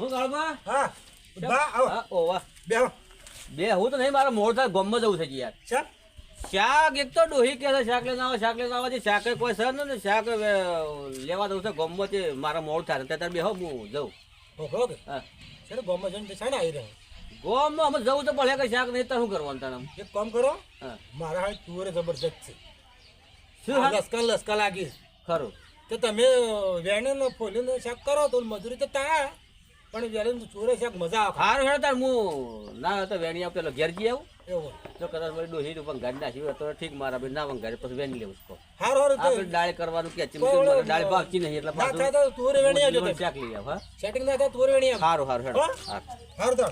હું હા. બા આવો. હા ઓવા બેહો. બે હું તો નહીં મારા થાય ગમમાં જવું છે યાર. ચાલ શાક એક તો ડોહી કે છે શાક આવો શાક લઈને આવો છે શાક કોઈ સર ને શાક લેવા દઉં છે ગમમાં તે મારા મોડ થાય ત્યારે બે હો હું જઉં. ઓહો હા. છે? ને જઈને આવી રહ્યો. ગોમમાં અમે જવું તો ભલે કઈ શાક નહીં તો શું કરવાનું તને એક કામ કરો. મારા હાથ તુવરે જબરજસ્ત છે. શું? લસકા લસકા લાગી ખરું. તો તમે વેણીને ફોલીને શાક કરો તો મજૂરી તો તા. પણ વેણીને ચોરે છે મજા આવે. હારું હેડ તાર હું ના તો વેણી આવતો એટલે ઘેર જઈ આવું. એવું જો કદાચ મારી ડોહી નું પણ ગાડી નાખી હોય તો ઠીક મારા ભાઈ ના પણ ઘરે પછી વેણી લેવું છે. હાર હાર આપણે દાળ કરવાનું કે કોઈ ઓલો દાળ નહીં એટલે ના થાય તો તુવરે વેણી આવજો. શાક લઈ આવ હા? સેટિંગ ના થાય તુવરે વેણી આવ હારું હારું હેડ. હાર તો.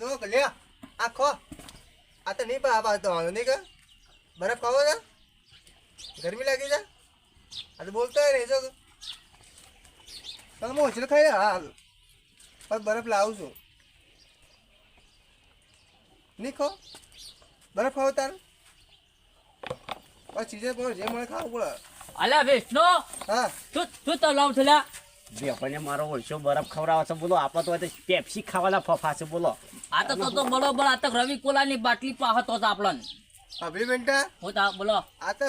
જો લે આ ખો. આ તો નહીં પણ આ તો વાંધો નહીં કે. બરફ ખાવો ને ગરમી લાગી છે? તો બોલતો નહીં જો તમે મોચલ ખાઈ હાલ પણ બરફ લાવું છું નહીં ખો બરફ ખાવો તાર પછી ચીજે પણ જે મને ખાવું પડે અલા વિષ્ણુ હા તું તું તો લાવ થલા બે આપણને મારો ઓછો બરફ ખવડાવે છે બોલો આપા તો પેપ્સી ખાવાના ફફા છે બોલો આ તો તો તો બરોબર આ તો રવિ કોલાની બાટલી પાહત તો આપણને અભી મિનિટા હું તા બોલો આ તો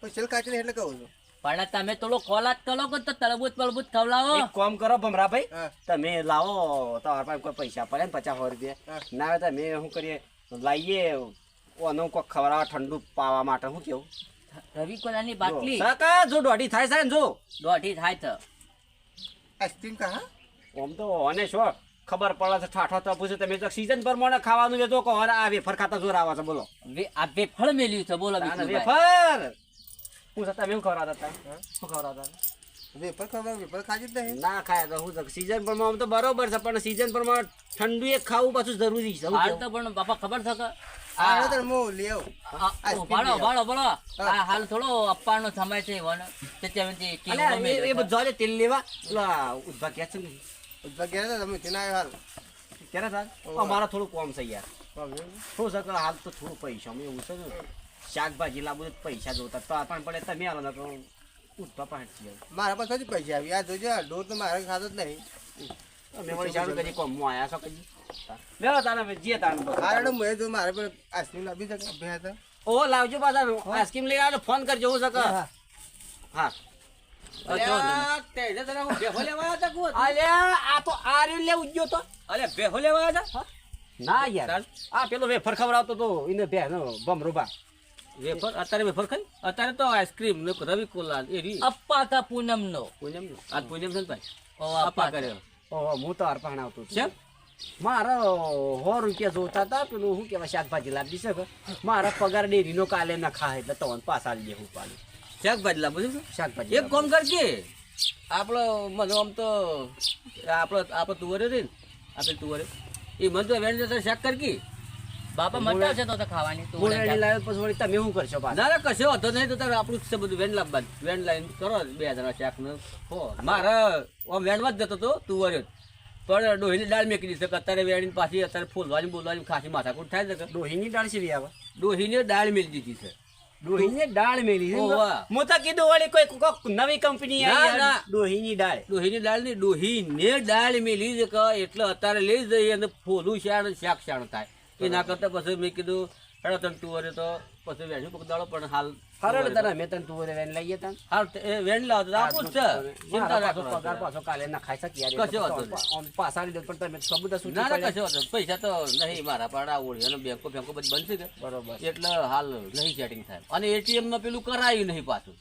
પછી કાચી એટલે કહું છું પણ તમે થોડો કોલાત કરો કે તો તળબૂત તરબૂચ ખવડાવો. એક કામ કરો ભમરાભાઈ હા. તમે લાવો તમારા પાસે કોઈ પૈસા પડે ને પચાસ. રૂપિયા. ના હોય તમે શું કરીએ લાવીએ ઓનો કોક ખવડાવવા ઠંડુ પાવા માટે શું કેવું? રવિ કોલાની બાટલી. કાકા જો દોઢી થાય છે ને જો. દોઢી થાય છે આઈસ્ક્રીમ કા ઓમ આમ તો ઓને શો ખબર પડે છે ઠાઠો તો પૂછે તમે તો સીઝન પ્રમાણે ખાવાનું છે તો કહો આ વેફર ખાતા જોર આવે છે બોલો. આ વેફળ મેલ્યું છે બોલો. વેફર? પૂછે તમે શું ખવડાવતા હતા. શું ખવડાવતા હતા? જ નહીં. ના ખાય તો હું સીઝન પણ આમ તો બરોબર છે પણ સીઝન પણ ઠંડુ એક ખાવું પાછું જરૂરી છે હાલ તો પણ બાપા ખબર છે કે? આ તો હું આ- હાલ થોડો અપ્પાનો સમય છે વન તે એ-. બધું તેલ લેવા? ઉદ્ભા છે? ને? તો તમે તેના હાલ. ક્યારે? અમારા થોડું કોમ છે યાર. શું છે હાલ તો થોડું પૈસા માં એવું છે ને. શાકભાજી લાવું તો પૈસા જોતા. તો પણ પડે તમે આલો ન તો ઉદ્ભા પાંચ મારા પાસે હજી પૈસા આવી. આ જોજો આ ડોર તો મારે ખાતો જ નહીં. અમે વળી ચાલુ કરી હું આયા છો કદી? લેવો તાને હવે જે તાને કારણ મેં જો મારે પર આઈસ્ક્રીમ લાવી શકે બે હતા ઓ લાવજો પાછા. આઈસ્ક્રીમ લઈ આવે ફોન કરજો હું શકે હા આવ્યો આવ્યો? ના યાર. આ પેલો વેફર ખવડાવતો તો એને બે નો ભમરૂબા વેફર? અત્યારે વેફર ખાઈ? અત્યારે તો આઈસ્ક્રીમ ને રવિ કોલા એ રી અપ્પા કા પૂનમ નો પૂનમ નો. આ પૂનમ છે ભાઈ? ઓ, અપ્પા કર્યો ઓ હું તો અર્પણ આવતો છે. મારો સો રૂપિયા જોતા હતા પેલું શું કહેવાય શાકભાજી લાવી છે મારા પગાર ડેરીનો કાલે ના ખાય એટલે તમને પાછા આવી દેવું પાડે શાકભાજી લાવું છું શાકભાજી એક કોમ કરજે. આપણો મને આમ તો આપણો આપણો તુવરે રે ને? આપણે તુવરે એ મને તો વેણ શાક કરકી બાપા મજા છે તો તો ખાવાની તું લઈને લાવ્યો પછી વળી તમે શું કરશો પાછા? ના ના કશો હતો નહીં તો તારે આપણું છે બધું. વેન લાવવાનું વેન લાઈન કરો બે જણા શાક ને હો મારે આમ વેણવા જ જતો તો તુવરે પણ ડોહીની દાળ મેકી દીધી છે કે અત્યારે વેણીને પાછી અત્યારે ફૂલવાની બોલવાની ખાસી માથાકૂટ થાય છે કે? ડોહીની દાળ છે આવે ડોહીની દાળ મેળી દીધી છે. ડોહીને દાળ મેલી. હું તો કીધું વળી કોઈ કોક નવી કંપની આવી ના. ડોહીની દાળ. ડોહીની દાળની ડોહીને દાળ મેલી છે કે એટલે અત્યારે લઈ જઈએ અને ફોલું શાણ શાક શાણ થાય. એના કરતા પછી મેં કીધું હેડો તને તુવરે તો પછી વેણ્યું કોક દાડો પણ હાલ હરડ તને મેં તને તુવેર વેન લઈએ તને. હાલ એ વેણ લાવ તો આપું જ છે. ચિંતા રાખો પગાર પાછો કાલે ના ખાઈ શકીએ. કશો વાંધો પાછા લીધો પણ તમે સબૂત શું ના ના કશો વાંધો પૈસા તો નહીં મારા પાડા ઓળી અને બેંકો બેંકો બધી બંધ છે કે? બરોબર. એટલે હાલ નહીં સેટિંગ થાય. અને એટીએમમાં પેલું કરાયું નહીં પાછું.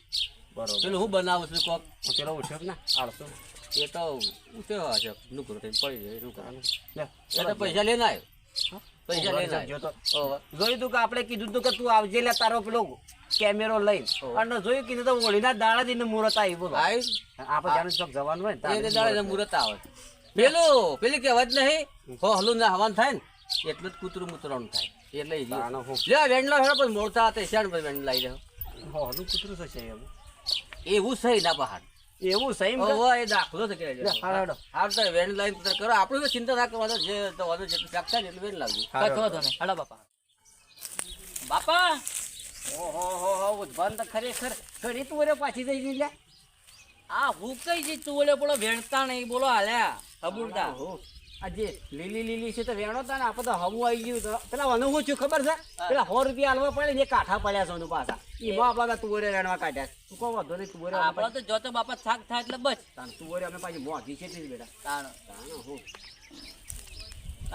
બરોબર. પેલું હું બનાવું છું કોક? પેલો ઉઠ્યો ને? આળસો. એ તો ઉઠ્યો હશે. નુકરો થઈને પડી જાય નુકરો પૈસા લઈને આવ્યો. પૈસા લઈ ઓહો. જોયું તું કે આપણે કીધું તું કે તું આવજે લે તારો પેલો કેમેરો લઈને. અને જોયું કીધું તો ઓળીના દાડા દિન મુહૂર્ત આવી બોલો? આપણે જાણે ચોક જવાનું હોય ને દાડા મુહૂર્ત આવે. પેલું પેલી કહેવત નહીં હો હલું ના હવાન થાય ને એટલું જ કૂતરું મુતરાનું થાય. એટલે હું લે વેણલા હેડો પણ મોડતા હતા શેણ પર વેણ લઈ રહ્યો. હોનું કૂતરું થશે એવું એવું સહી ના બહાર. એવું સહી એ દાખલો છે. કે હાલો, તો વેન લાવીને તો કરો. આપણે તો ચિંતા ના કરવાનો જે તો વાંધો જેટલું શાક થાય ને એટલું વેણ લાવજો. વાંધો નહીં. હાલો બાપા. બાપા! ઓહો હો હો ઉદ્ભવન તો ખરેખર ઘડી તું રે પાછી જઈ લે આ હું કઈ જી તુવડે બોલો વેણતા નહીં બોલો હાલ્યા. હબુરદા હો. આ લીલી લીલી છે તો વેણો તા ને આપણે તો હવું આવી ગયું તો. પેલા વાનું થયું ખબર છે? પેલા સો રૂપિયા હાલવા પડે ને કાઠા પડ્યા છે એનું પાછા. એમાં આપણા તુવરે રેણવા કાઢ્યા તું કહો વાંધો નહીં તુવરે આપડે તો જોતો બાપા થાક થાય એટલે બસ. તુવરે અમે પાછી મોંઘી છે બેટા. તાણ. તાણે હો.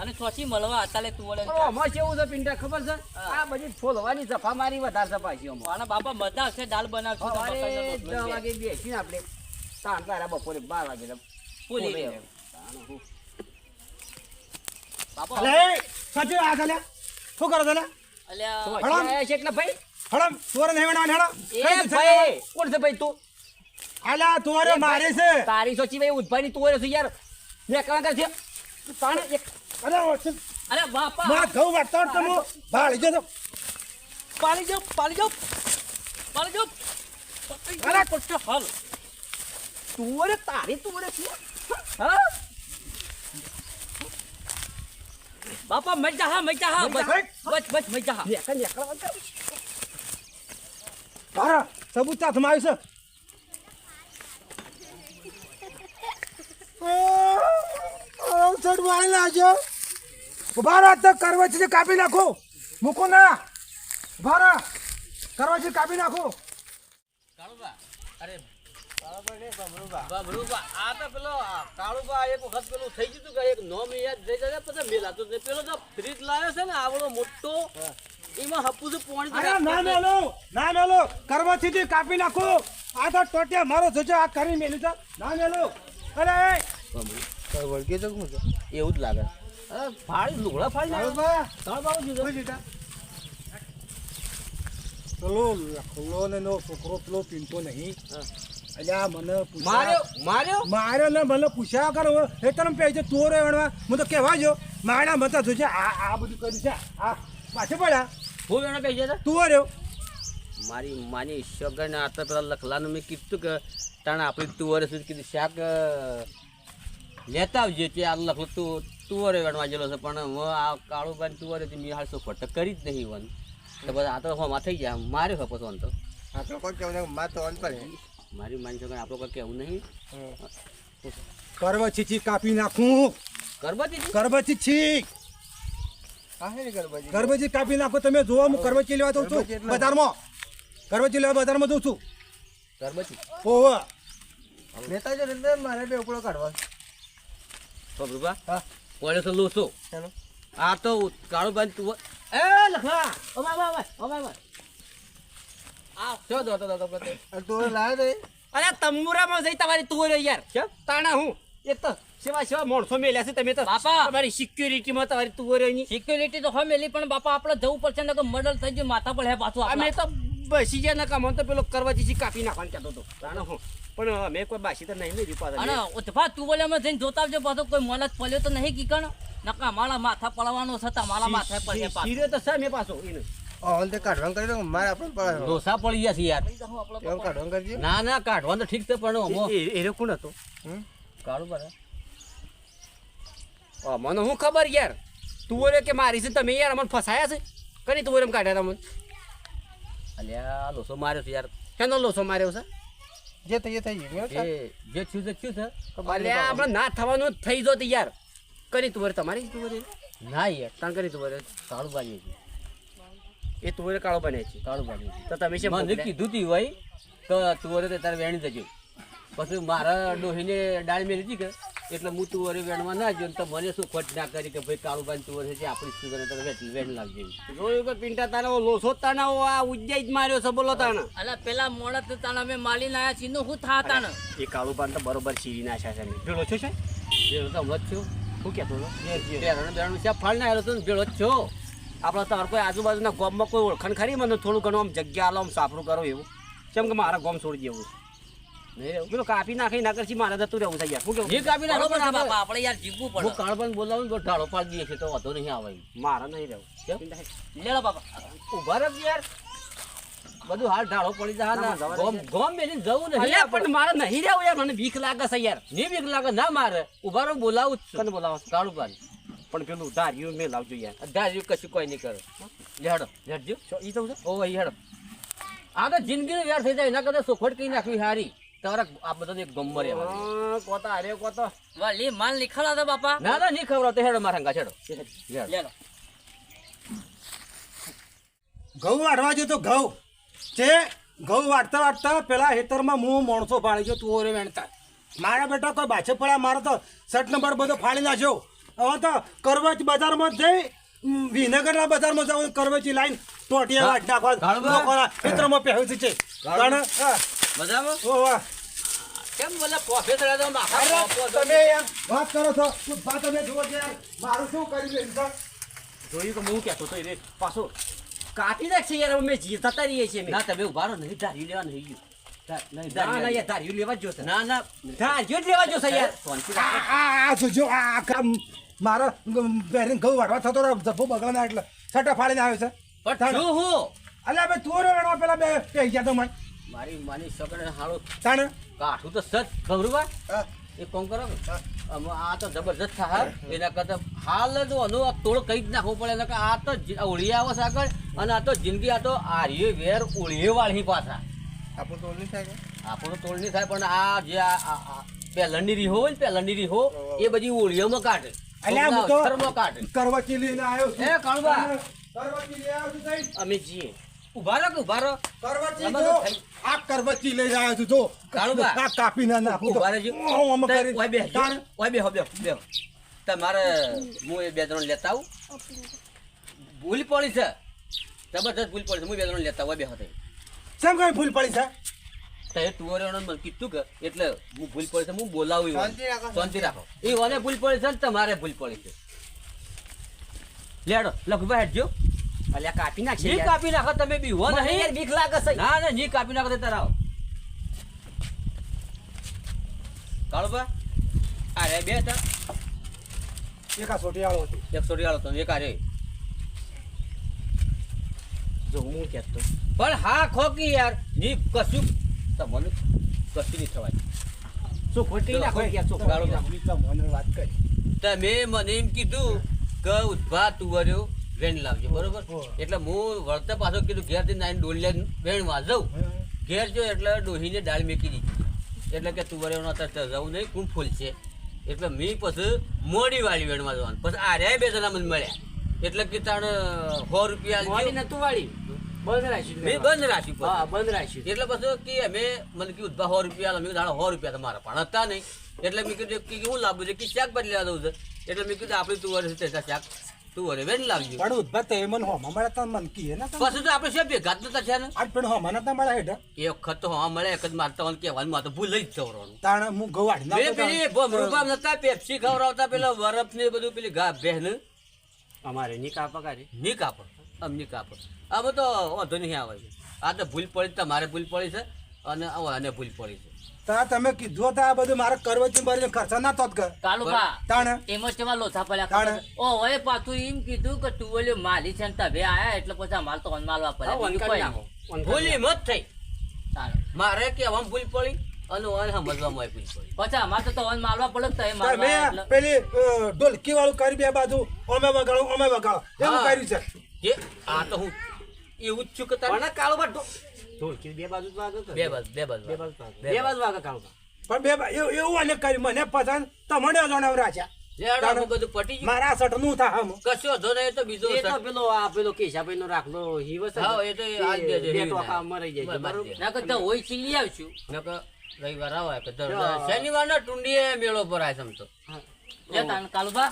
અને ચોથી મળવા અત્યારે તુવડે અમાર કેવું છે પિંડા ખબર છે? આ બધી ફોલવાની સફા મારી વધારે છે પાછી આમાં. આના બાપા મજા આવશે દાલ બનાવશું સવારે દસ વાગે બેસીને આપણે તાણ તારા બપોરે બાર વાગે પૂરી લેવું. હો. અલે સાચું આ ગલે શું કરો. હજી આયા છે એટલે ભાઈ? હળમ. તુવર નહીં વેણવા હેડો. એ ભાઈ કોણ છે ભાઈ તું? આલા તુવર મારે છે. તારી સોચી ભાઈ ઉદભાઈ ની તું છે યાર. મેં કાં કર છે તાણે એક અરે ઓછું. અરે બાપા. માં ઘઉં વાટતા તો હું ભાળી અરે હાલ. તું તારી તું છે હા? બાપા મજા હા મજા હા. બસ બસ બસ મજા હા. નેકળ નેકળ. તારા સબૂત હાથમાં આવ્યું છે. ચડવાઈ લાજો ઊભા રહો તો કરવચી કાપી નાખો. મૂકો ના. ઊભા રહો. કરવચી કાપી નાખો. બબરુબા, આ તો પેલો કાળુબા એક વખત પેલું થઈ ગયું તું કે એક નોમ યાદ થઈ જાય પછી મેલાતું જ નહીં. પેલો જો ફ્રીજ લાવ્યો છે ને આવડો મોટો એમાં હપુસું પોણી ના મેલો ના મેલો કરવચી કાપી નાખો. આ તો ટોટિયા મારો જોજો આ કરી મેલું છે ના મેલો અરે વળગે તો શું એવું જ લાગે. ફાડી લુગડા બાબુ જુદો. પેલો લખલો ને નો છોકરો પેલો પીનતો નહીં. અલ્યા મને માર્યો? માર્યો? મારે ને મને પૂછ્યા કરો એ તને પૈસે તોરે વણવા હું તો કહેવા જો મારા મતા જોજે આ આ બધું કર્યું છે આ પાછળ પડ્યા. હું કહી જતા તું રહ્યો? મારી માની સગન આ તો પેલા લખલાનું મેં કીધું કે તાણે આપણે તુવરે સુધી કીધું શાક લેતા આવજે તે આ લખલું તું તુવરે વેણવા ગયેલો છે પણ હું આ કાળું બાન તુવરે મેં હાલ ખોટ કરી જ નહીં વન. તો બધા આ તો હોમાં થઈ ગયા માર્યો હપો તો. તો આપણે કોઈ કેવું માં તો પર મારી માની સગન આપણો કોઈ કેવું નહીં. કરવ છીછી કાપી નાખું. કરબચી છી હા હે ને ગરબાજી કરબચી કાપી નાખો તમે જોવો હું કરબચી લેવા જઉં છું કરબચી? બજારમાં. કરબચી લેવા બજારમાં જઉં છું. કરબતી ઓહો. નેતા જો ને મારે બે ઉપડો કાઢવા. તો બાબા હા. કોણે તો લોસો ચાલો. આ તો કાળું બાન તું એ લખલા ઓમાય ઓમાય ઓમાય ઓમાય દો તો તો અને તું અરે તંબુરામાં જઈ તમારી તુવર યાર. કેમ? તાણા હું? એક તો સેવા સેવા માણસો મેલ્યા છે તમે તો બાપા. તમારી સિક્યુરિટીમાં તમારી ની સિક્યુરિટી તો મેલી પણ બાપા આપણે જવું પડશે ને તો મર્ડર થઈ ગયું માથા પર હે પાછું અમે તો બસી ગયા નકા કામ તો પેલો કરવા જીસી કાપી નાખવાનું કહેતો હતો. તાણા હું? પણ મેં કોઈ બાસી તો નહીં અને પાછા ઉતફા તું બોલે અમે જઈને જોતા આવજો પાછો કોઈ મોલત પલ્યો તો નહીં કીકણ નકા મારા માથા પડવાનો છે તમારા માથા પડે પાછું. તો છે મેં પાછો એને ઓન તે કાઢવાનું કરી દો મારે આપણે પડે ડોસા પડી ગયા છે યાર. એમ કાઢવાનું કરજે. ના ના કાઢવાનું તો ઠીક છે પણ અમો એ કોણ હતો? કાળું પર મને હું ખબર યાર? તુવરે કે મારી છે તમે યાર અમને ફસાયા છે? કની તુવરે કાઢ્યા તમને અલ્યા લોસો માર્યો છે યાર. કેનો લોસો માર્યો છે? જે થઈ થઈ ગયું. જે થયું છે થયું છે. અલ્યા આપણે ના થવાનું જ થઈ જો યાર. કની તુવરે તમારી? તુવરે ના યાર તાણ કરી તુવરે બાની છે એ તુવરે કાળો બને છે કાળું બાની તો તમે છે મને કીધું તી હોય તો તુવરે તે તારે વેણી દેજો. પછી મારા ડોહીને ડાળ મેલી હતી કે એટલે હું તુવરે વેણવા ના જો તો મને શું ખોટ ના કરી કે ભાઈ કાળું બાન તુવર છે આપણી સુગર તને વેટ વેણ લાગજે જોયું કે પિંટા તારા લોસો તાના આ ઉજ્જૈન જ માર્યો છે બોલો તાના અલા પેલા મોડત તાના મે માલી લાયા છે નું હું થા તાના એ કાળું પાન તો બરોબર સીવી નાખ્યા છે ને ભેળો છો છે ભેળો તો જ છું શું કહેતો હતો? બેરણ બેરણ છે ફળ ના આવ્યો તો ભેળો છો આપણે તમારે કોઈ આજુબાજુના ગામમાં કોઈ ઓળખાણ ખરી? મને થોડું ઘણું આમ જગ્યા આલો આમ સાફરું કરો એવું. કેમ કે મારા ગામ છોડી દેવું નહીં પેલો કાપી નાખી ના કરશી મારે જતું રહેવું છે યાર. શું કેવું? કાપી નાખો બરોબર બાપા આપણે યાર જીવવું હું કાળબન બોલાવું તો ઢાળો પાડી દઈએ છે તો વાંધો નહીં આવે. મારે નહીં રહેવું? બાપા. રહો યાર. બધું હાલ ઢાળો પડી જાય ગોમ ગોમ મેલીને જવું નહીં. અલ્યા પણ મારે નહીં રહેવું યાર. મને બીક લાગે છે યાર. ની બીક લાગે ના મારે. ઊભા રહો બોલાવું જ બોલાવો કાળું પાડી પણ પેલું ધાર્યું મેં લાવજો યાર. ધાર્યું કશું કોઈ નહીં કરો. લેડો લેડજો ઈ તો ઓ ભાઈ હેડો. આ તો જિંદગી વ્યર્થ થઈ જાય એના કરતા સોખવટ કઈ નાખવી હારી? તારક આ બધા એક હા, કોતા અરે કોતો? વાલી માલ નીકળા તો બાપા. ના ના નહીં ખબર તો હેડો મારા હંગા છેડો લેલો ઘઉં વાળવા તો ઘઉં. જે ઘઉં વાટતા વાળતા પેલા હેતરમાં હું માણસો ફાળી ગયો તું ઓરે વેણતા. મારા બેટા કોઈ બાછે પડ્યા મારો તો સટ નંબર બધો ફાડી નાખ્યો. હવે તો કરવચ બજારમાં જઈ વિનગરના બજારમાં જાઉં કરવચી લાઈન ટોટિયા વાટ નાખવા. લોકોના હેતરમાં પહેરું છે કારણ હા, મજામાં ઓ કેમ બોલે કોફે તમે યાર વાત કરો છો શું વાત તમે જુઓ છો યાર મારું શું કરી છે જોયું કે હું કહેતો તો એને પાછો કાપી નાખશે યાર અમે જીતા રહીએ છીએ ના તમે ઊભા રહો નહીં ધારી લેવા નહીં ગયું ના ના ધાર્યું લેવા જોશે ના ના ધાર્યું લેવા જોશે યાર આ આ કામ મારા બેરીને ઘઉં વાટવા થતો રહ્યો. જબ્બો બગડના એટલે છટા ફાડીને આવ્યો છે. પણ હું. અલ્યા ભાઈ તું રડવા પેલા બે બે ગયા તો મને. મારી માની સગડે હાળો તાણે? કાઠું તો સજ ખબરવા હા. એ કોમ કરો. આ તો જબરજસ્ત થાય. એના કરતા હાલ જ અનો આ તોડ કઈ જ નાખવું પડે. એટલે આ તો ઓળીએ આવે આગળ અને આ તો જિંદગી આ તો આર્ય વેર ઓળીએ વાળી પાછા. આપણું તોડ નહીં થાય આપણું તોડ નહીં થાય પણ આ જે આ રીહો હોય ને હો રીહો એ બધી ઓળીઓમાં કાઢે. તમારે હું એ બે ત્રણ લેતા આવું. ભૂલ પડી છે. જબરજસ્ત ભૂલ પડી છે. હું બે ત્રણ લેતા આવું. બે હતે સેમ કઈ ભૂલ પડી છે? તો એ મને કીધું કે એટલે હું ભૂલ પડી છે હું બોલાવું શાંતિ રાખો, એ મને ભૂલ પડી છે ને તમારે ભૂલ પડી છે. લેડો લખવા હેડજો અલ્યા કાપી નાખશે જી કાપી નાખો તમે બી હો મને યાર બીક લાગે છે. ના ના જી કાપી નાખો તો તારા આવો કાળુબા બે હતા. એક આ સોટિયાળો હતો. એક સોડિયાળો તો એક આ રે. જો હું કહેતો પણ હા ખોકી યાર. ની કશું તમને કશું નહીં થવાય. શું ખોટી નાખો કે શું ગાળો વાત કરી. તમે મને એમ કીધું કે ઊભા તુવર્યો વેણ લાવજો બરોબર? એટલે હું વળતા પાછો કીધું ઘેરથી નાઈને વેણ વાજવું ઘેર જો એટલે ડોહીને દાળ મેકી દીધી. એટલે કે તુવર્યોનો અત્યારે જવું નહીં કું ફૂલ છે? એટલે મેં પછી મોડી વાળી વેણમાં જવાનું. પછી આર્યા બે જણા મને મળ્યા. એટલે કે તાણ સો રૂપિયા વાળી આલજો. તું વાળી બંધ રાખ્યું મેં બંધ રાખ્યું હા બંધ રાખ્યું એટલે પછી કે અમે મને કીધું સો રૂપિયા. મેં કીધું સો રૂપિયા તમારા. પણ હતા નહીં. એટલે મેં કીધું કે હું લાવવું છે? કે ચેક બદલી દઉં છે? એટલે મેં કીધું આપણે તુવર છે ચેક શાક. તુવર વેણ લાવજો. પણ ઉદ્ભત એ મને હોમાં મળે તો મન કીએ ને પછી તો આપણે શું ભેગા જ નતા ને આજ પણ હોમાં નતા મળે હેઠ એ વખત તો હા મળે એક જ મારતા હોય કહેવાનું મારે તો ભૂલ જ તાણે હું પેલી ભમરૂપા નતા પેપ્સી ખવડાવતા પેલા બરફ ને બધું પેલી ગા બહેન? અમારે ની કાપા કાઢી ની કાપડ અમની કાપડ આમ તો વાંધો નહીં આવે છે. આ તો ભૂલ પડી તમારે ભૂલ પડી છે અને અને ભૂલ પડી છે. તા તમે કીધું તો આ બધું મારે કરવચી ભરીને ખર્ચા ના તો જ કર કાલુબા તાણે? એમાં ચેવા લોથા પડ્યા તાણે. ઓ હવે પાછું એમ કીધું કે તું ઓલી માલી છે ને તમે આયા એટલે પછી માલ તો અનમાલવા પડે ભૂલી મત થઈ. મારે કહેવામાં ભૂલ પડી અને ઓને સમજવામાં ભૂલ પડી. પછી અમારે તો ઓન માલવા પડે તો એ તમે પેલી ઢોલકી વાળું કરી બે બાજુ અમે વગાડો અમે વગાડો. એવું કર્યું છે. આ તો હું એવું જ છું કે પણ કાળો બાટો ઢોલકી બે બાજુ જ વાગે કે? બે બાજુ બે બાજુ બે બાજુ બે બે બાજુ. વાગે કાળો પણ બે એવું એવું અને કર્યું. મને પસંદ તમને જણાવ રાખ્યા. લેડો આનું બધું પટી ગયું. મારા સટનું થાય હમ કશો વાંધો નહીં તો બીજો એ તો પેલો આ પેલો કેશાભાઈ નો રાખલો હિવસ હા, એ તો આજ બે જે બે ટોકા મરી જાય બરોબર. ના કરતા હોય ચીલી આવશું નકર રવિવાર આવે કે દર- હા. ટુંડીએ મેળો ભરાય છે આમ તો લે તાણ કાલુબા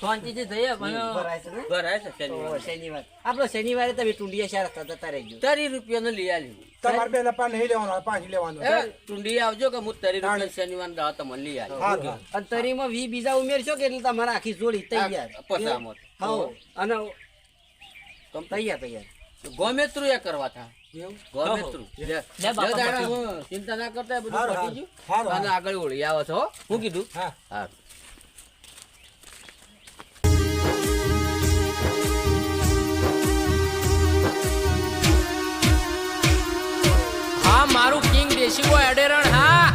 શાંતિથી જઈએ પણ ભરાય છે ને? ભરાય છે તો શનિવાર. શનિવાર આપણો શનિવારે તમે ટુંડિયા શાર જતા રહેજો તરી રૂપિયાનો લઈ આલ્યું. તમારે બે લપા નહીં લેવાનો પાંચ લેવાનો. ટુંડી આવજો કે હું તરી રૂપિયા શનિવાર તમને લઈ આલ્યું. હારું, હારું. અને તરીમાં વી બીજા ઉમેરશો કે એટલે તમારે આખી જોડી તૈયાર? પસામત હા અને તૈયાર તૈયાર. ગમે એ કરવા થા. ચિંતા ના કરતા બધું આગળ ઓળી આવો છો હું કીધું? હા. હા. મારું કિંગ દેશી બોય અડેરણ હા.